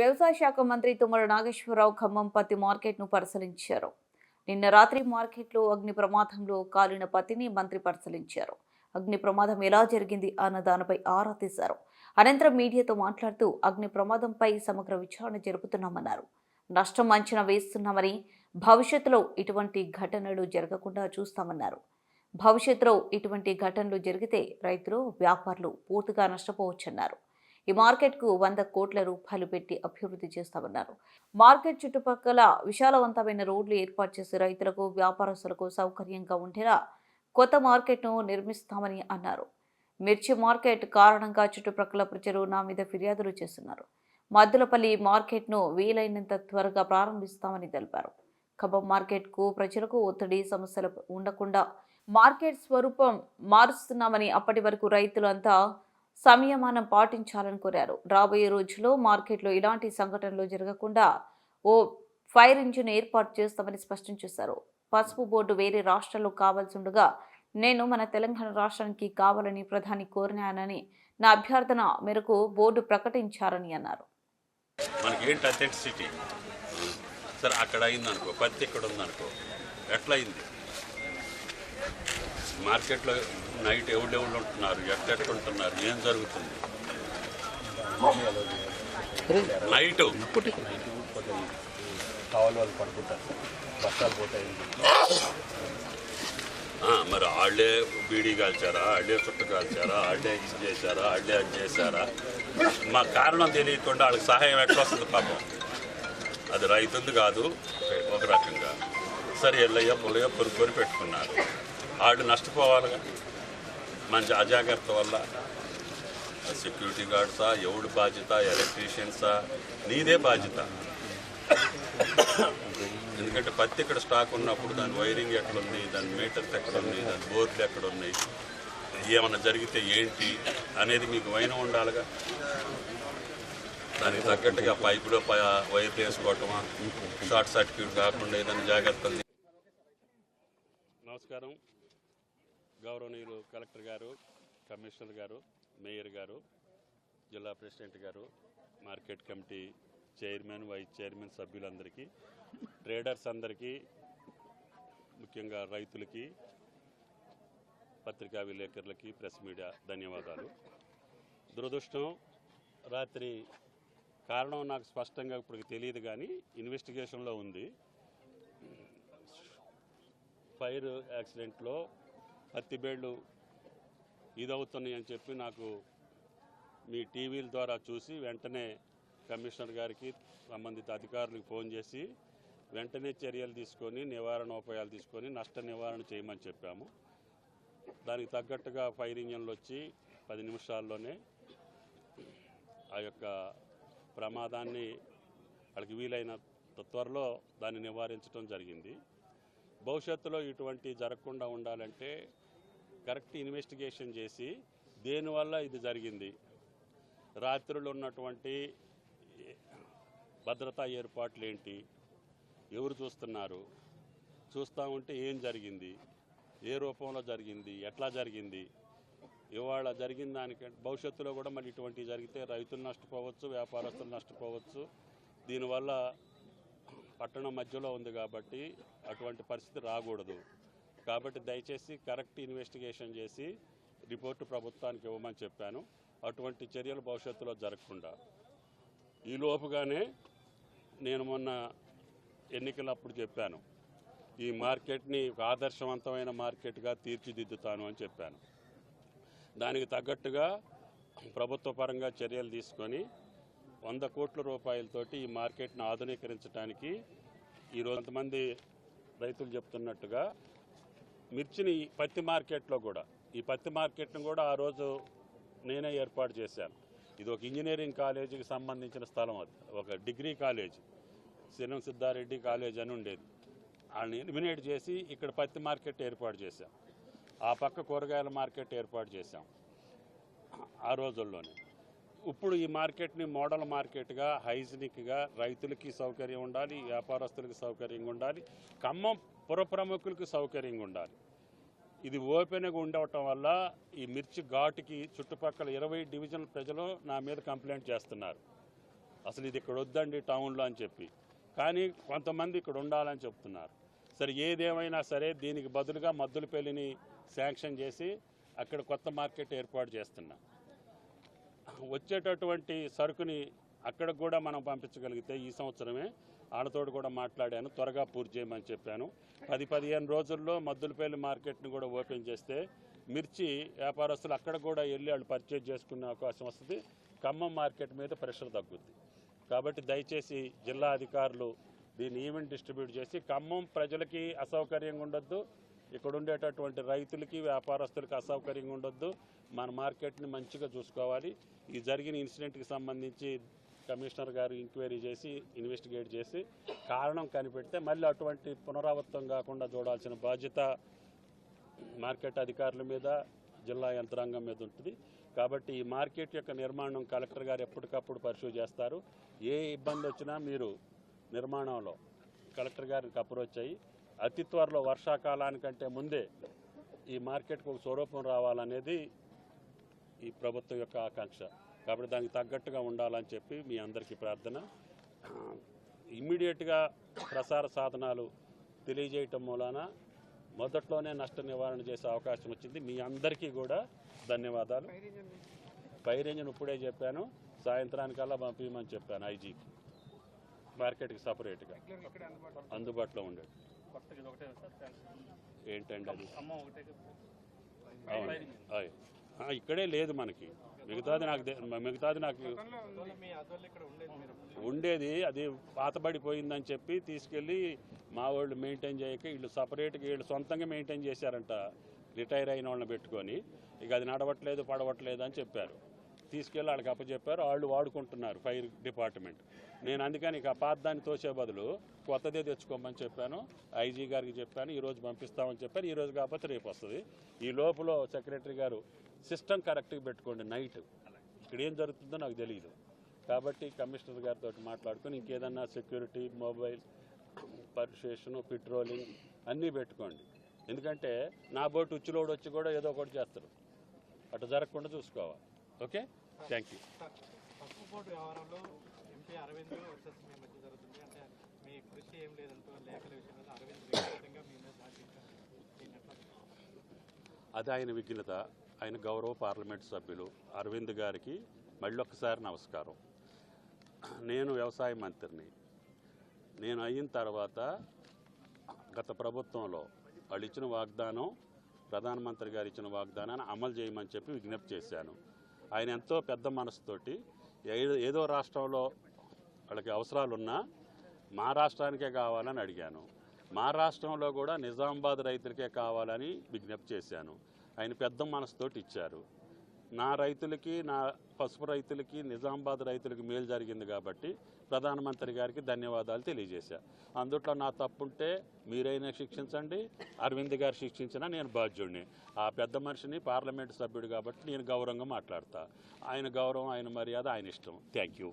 వ్యవసాయ శాఖ మంత్రి తుమ్మల నాగేశ్వరరావు ఖమ్మం పత్తి మార్కెట్ను పరిశీలించారు. నిన్న రాత్రి మార్కెట్లో అగ్ని ప్రమాదంలో కాలిన పత్తిని మంత్రి పరిశీలించారు. అగ్ని ప్రమాదం ఎలా జరిగింది అన్న దానిపై ఆరా తీశారు. అనంతరం మీడియాతో మాట్లాడుతూ అగ్ని ప్రమాదంపై సమగ్ర విచారణ జరుపుతున్నామన్నారు. నష్టం అంచనా వేస్తున్నామని భవిష్యత్తులో ఇటువంటి ఘటనలు జరగకుండా చూస్తామన్నారు. భవిష్యత్తులో ఇటువంటి ఘటనలు జరిగితే రైతులు వ్యాపారులు పూర్తిగా నష్టపోవచ్చన్నారు. ఈ మార్కెట్కు వంద కోట్ల రూపాయలు పెట్టి అభివృద్ధి చేస్తామన్నారు. మార్కెట్ చుట్టుపక్కల విశాలవంతమైన రోడ్లు ఏర్పాటు చేసి రైతులకు వ్యాపారస్తులకు సౌకర్యంగా ఉండేలా కొత్త మార్కెట్ను నిర్మిస్తామని అన్నారు. మిర్చి మార్కెట్ కారణంగా చుట్టుప్రక్కల ప్రజలు నా మీద ఫిర్యాదులు చేస్తున్నారు. మద్దులపల్లి మార్కెట్ను వీలైనంత త్వరగా ప్రారంభిస్తామని తెలిపారు. ఖమ్మం మార్కెట్కు ప్రజలకు ఒత్తిడి సమస్యలు ఉండకుండా మార్కెట్ స్వరూపం మారుస్తున్నామని అప్పటి వరకు రైతులంతా సంయమానం పాటించాలని కోరారు. రాబోయే రోజుల్లో మార్కెట్లో ఇలాంటి సంఘటనలు జరగకుండా ఓ ఫైర్ ఇంజిన్ ఏర్పాటు చేస్తామని స్పష్టం చేశారు. పసుపు బోర్డు వేరే రాష్ట్రాల్లో కావాల్సి ఉండగా నేను మన తెలంగాణ రాష్ట్రానికి కావాలని ప్రధాని కోరినానని నా అభ్యర్థన మేరకు బోర్డు ప్రకటించారని అన్నారు. అథెంటిసిటీ? సరే అక్కడ అయిందనుకో పత్తి ఇక్కడ ఉందనుకో ఎట్లా అయింది? మార్కెట్లో నైట్ ఎవడెవళ్ళు ఉంటున్నారు ఎట్టెట్ట ఉంటున్నారు ఏం జరుగుతుంది? నైట్. కావాలి వాళ్ళు పడుకుంటారు. పోతాయి. మరి వాళ్ళే బీడీ కాల్చారా వాళ్ళే చుట్ట కాల్చారా వాళ్ళే ఇది చేశారా వాళ్ళే అది చేశారా? మా కారణం తెలియకుండా వాళ్ళకి సహాయం ఎట్లా వస్తుంది పాపం? అది రైతుంది కాదు ఒక రకంగా. సరే ఎల్లయ్య పుల్లయ్య కొనుక్కొని పెట్టుకున్నారు. వాళ్ళు నష్టపోవాలిగా. మంచి అజాగ్రత్త వల్ల సెక్యూరిటీ గార్డ్సా ఎవడు బాధ్యత ఎలక్ట్రీషియన్సా నీదే బాధ్యత. ఎందుకంటే పత్తి ఇక్కడ స్టాక్ ఉన్నప్పుడు దాని వైరింగ్ ఎక్కడుంది దాని మీటర్స్ ఎక్కడుంది దాని బోర్డులు ఎక్కడున్నాయి ఏమన్నా జరిగితే ఏంటి అనేది మీకు వైన ఉండాలిగా. దానికి తగ్గట్టుగా పైపులో వైర్ వేసుకోవటమా షార్ట్ సర్క్యూట్ కాకుండా ఏదైనా జాగ్రత్తలు నమస్కారం. గౌరవనీయులు కలెక్టర్ గారు కమిషనర్ గారు మేయర్ గారు జిల్లా ప్రెసిడెంట్ గారు market committee chairman vice chairman సభ్యులందరికీ ట్రేడర్స్ అందరికీ ముఖ్యంగా రైతులకి పత్రికా విలేకరులకి ప్రెస్ మీడియా ధన్యవాదాలు. దురదృష్టం రాత్రి కారణం నాకు స్పష్టంగా ఇప్పుడు తెలియదు కానీ ఇన్వెస్టిగేషన్లో ఉంది. ఫైర్ యాక్సిడెంట్లో పత్తిబేళ్ళు ఇదవుతున్నాయి అని చెప్పి నాకు మీ టీవీల ద్వారా చూసి వెంటనే కమిషనర్ గారికి సంబంధిత అధికారులకు ఫోన్ చేసి వెంటనే చర్యలు తీసుకొని నివారణ ఉపాయాలు తీసుకొని నష్ట నివారణ చేయమని చెప్పాము. దానికి తగ్గట్టుగా ఫైర్ ఇంజన్లు వచ్చి పది నిమిషాల్లోనే ఆ యొక్క ప్రమాదాన్ని వాళ్ళకి వీలైన త్వరలో దాన్ని నివారించడం జరిగింది. భవిష్యత్తులో ఇటువంటి జరగకుండా ఉండాలంటే కరెక్ట్ ఇన్వెస్టిగేషన్ చేసి దేనివల్ల ఇది జరిగింది? రాత్రులు ఉన్నటువంటి భద్రతా ఏర్పాట్లు ఏంటి? ఎవరు చూస్తున్నారు? చూస్తూ ఉంటే ఏం జరిగింది? ఏ రూపంలో జరిగింది? ఎట్లా జరిగింది? ఇవాళ జరిగిన దానికంటే భవిష్యత్తులో కూడా మళ్ళీ ఇటువంటివి జరిగితే రైతులు నష్టపోవచ్చు వ్యాపారస్తులు నష్టపోవచ్చు. దీనివల్ల పట్టణం మధ్యలో ఉంది కాబట్టి అటువంటి పరిస్థితి రాకూడదు. కాబట్టి దయచేసి కరెక్ట్ ఇన్వెస్టిగేషన్ చేసి రిపోర్టు ప్రభుత్వానికి ఇవ్వమని చెప్పాను. అటువంటి చర్యలు భవిష్యత్తులో జరగకుండా. ఈ లోపుగానే నేను మొన్న ఎన్నికలప్పుడు చెప్పాను. ఈ మార్కెట్ని ఒక ఆదర్శవంతమైన మార్కెట్గా తీర్చిదిద్దుతాను అని చెప్పాను. దానికి తగ్గట్టుగా ప్రభుత్వ పరంగా చర్యలు తీసుకొని వంద కోట్ల రూపాయలతోటి ఈ మార్కెట్ను ఆధునీకరించడానికి ఈరోజు కొంతమంది రైతులు చెప్తున్నట్టుగా మిర్చిని ఈ పత్తి మార్కెట్లో కూడా ఈ పత్తి మార్కెట్ను కూడా ఆ రోజు నేనే ఏర్పాటు చేశాను. ఇది ఒక ఇంజనీరింగ్ కాలేజీకి సంబంధించిన స్థలం అది ఒక degree college. Siram Siddhareddy college అని ఉండేది. వాళ్ళని ఎలిమినేట్ చేసి ఇక్కడ పత్తి మార్కెట్ ఏర్పాటు చేశాం. ఆ పక్క కూరగాయల మార్కెట్ ఏర్పాటు చేశాం. ఆ రోజుల్లోనే. ఇప్పుడు ఈ మార్కెట్ని మోడల్ మార్కెట్గా హైజీనిక్గా రైతులకి సౌకర్యం ఉండాలి వ్యాపారస్తులకి సౌకర్యంగా ఉండాలి. ఖమ్మం పురప్రముఖులకు సౌకర్యంగా ఉండాలి. ఇది ఓపెన్గా ఉండవటం వల్ల ఈ మిర్చి ఘాటుకి చుట్టుపక్కల ఇరవై డివిజన్ ప్రజలు నా మీద కంప్లైంట్ చేస్తున్నారు. అసలు ఇది ఇక్కడ వద్దండి టౌన్లో అని చెప్పి. కానీ కొంతమంది ఇక్కడ ఉండాలని చెప్తున్నారు. సరే ఏదేమైనా సరే దీనికి బదులుగా మద్దులపల్లిని శాంక్షన్ చేసి అక్కడ కొత్త మార్కెట్ ఏర్పాటు చేస్తున్నాం. వచ్చేటటువంటి సరుకుని అక్కడ కూడా మనం పంపించగలిగితే ఈ సంవత్సరమే వాళ్ళతోటి కూడా మాట్లాడాను త్వరగా పూర్తి చేయమని చెప్పాను. పది పదిహేను రోజుల్లో మద్దులపల్లి మార్కెట్ని కూడా ఓపెన్ చేస్తే మిర్చి వ్యాపారస్తులు అక్కడ కూడా వెళ్ళి వాళ్ళు పర్చేజ్ చేసుకునే అవకాశం వస్తుంది. ఖమ్మం మార్కెట్ మీద ప్రెషర్ తగ్గుద్ది. కాబట్టి దయచేసి జిల్లా అధికారులు దీన్ని ఈవెంట్ డిస్ట్రిబ్యూట్ చేసి ఖమ్మం ప్రజలకి అసౌకర్యంగా ఉండొద్దు. ఇక్కడ ఉండేటటువంటి రైతులకి వ్యాపారస్తులకి అసౌకర్యంగా ఉండొద్దు. మన మార్కెట్ని మంచిగా చూసుకోవాలి. ఈ జరిగిన ఇన్సిడెంట్కి సంబంధించి కమిషనర్ గారు ఇంక్వైరీ చేసి ఇన్వెస్టిగేట్ చేసి కారణం కనిపెడితే మళ్ళీ అటువంటి పునరావృతం కాకుండా చూడాల్సిన బాధ్యత మార్కెట్ అధికారుల మీద జిల్లా యంత్రాంగం మీద ఉంటుంది. కాబట్టి ఈ మార్కెట్ యొక్క నిర్మాణం కలెక్టర్ గారు ఎప్పటికప్పుడు పరిశీలి చేస్తారు. ఏ ఇబ్బంది వచ్చినా మీరు నిర్మాణంలో కలెక్టర్ గారికి అప్రోచ్ అయ్యి అతి త్వరలో వర్షాకాలానికంటే ముందే ఈ మార్కెట్కు ఒక స్వరూపం రావాలనేది ఈ ప్రభుత్వం యొక్క ఆకాంక్ష. కాబట్టి దానికి తగ్గట్టుగా ఉండాలని చెప్పి మీ అందరికీ ప్రార్థన. ఇమ్మీడియట్గా ప్రసార సాధనాలు తెలియజేయటం మూలాన మొదట్లోనే నష్ట నివారణ చేసే అవకాశం వచ్చింది. మీ అందరికీ కూడా ధన్యవాదాలు. ఫైర్ ఇంజిన్ ఇప్పుడే చెప్పాను. సాయంత్రానికల్లా పంపించమని చెప్పాను ఐజీకి మార్కెట్కి సపరేట్గా. అందుబాటులో ఉండేది. ఏంటండి అవును. ఇక్కడే లేదు మనకి. మిగతాది నాకు మిగతాది నాకు ఉండేది అది పాతబడిపోయిందని చెప్పి తీసుకెళ్ళి మా వాళ్ళు మెయింటైన్ చేయక వీళ్ళు సపరేట్గా వీళ్ళు సొంతంగా మెయింటైన్ చేశారంట రిటైర్ అయిన వాళ్ళని పెట్టుకొని. ఇక అది నడవట్లేదు పడవట్లేదు అని చెప్పారు. తీసుకెళ్ళి వాళ్ళకి అప్పచెప్పారు. వాళ్ళు వాడుకుంటున్నారు ఫైర్ డిపార్ట్మెంట్. నేను అందుకని ఇక పాత దాన్ని తోసే బదులు కొత్తదే తెచ్చుకోమని చెప్పాను. ఐజీ గారికి చెప్పాను. ఈరోజు పంపిస్తామని చెప్పాను. ఈరోజు కాకపోతే రేపు వస్తుంది. ఈ లోపల సెక్రటరీ గారు సిస్టమ్ కరెక్ట్గా పెట్టుకోండి నైట్. ఇక్కడ ఏం జరుగుతుందో నాకు తెలియదు కాబట్టి కమిషనర్ గారితో మాట్లాడుకొని ఇంకేదన్నా సెక్యూరిటీ మొబైల్ పర్సువేషన్ పెట్రోలింగ్ అన్నీ పెట్టుకోండి. ఎందుకంటే నా బోటు ఉచ్చులోడు వచ్చి కూడా ఏదో ఒకటి చేస్తారు. అటు జరగకుండా చూసుకోవాలి. ఓకే? థ్యాంక్ యూ అది ఆయన విఘ్నత. ఆయన గౌరవ పార్లమెంట్ సభ్యులు అరవింద్ గారికి మళ్ళీ ఒక్కసారి నమస్కారం. నేను వ్యవసాయ మంత్రిని. నేను అయిన తర్వాత గత ప్రభుత్వంలో వాళ్ళు ఇచ్చిన వాగ్దానం ప్రధానమంత్రి గారు ఇచ్చిన వాగ్దానాన్ని అమలు చేయమని చెప్పి విజ్ఞప్తి చేశాను. ఆయన ఎంతో పెద్ద మనసుతోటి ఏదో ఏదో రాష్ట్రంలో వాళ్ళకి అవసరాలున్నా మా రాష్ట్రానికే కావాలని అడిగాను. మా రాష్ట్రంలో కూడా నిజామాబాద్ రైతులకే కావాలని విజ్ఞప్తి చేశాను. ఆయన పెద్ద మనసుతోటి ఇచ్చారు. నా రైతులకి నా పసుపు రైతులకి నిజామాబాద్ రైతులకి మేలు జరిగింది కాబట్టి ప్రధానమంత్రి గారికి ధన్యవాదాలు తెలియజేశా. అందుట్లో నా తప్పుంటే మీరైనా శిక్షించండి అరవింద్ గారు శిక్షించినా నేను బాధ్యుడిని. ఆ పెద్ద మనిషిని పార్లమెంటు సభ్యుడు కాబట్టి నేను గౌరవంగా మాట్లాడతా. ఆయన గౌరవం ఆయన మర్యాద ఆయన ఇష్టం. Thank you.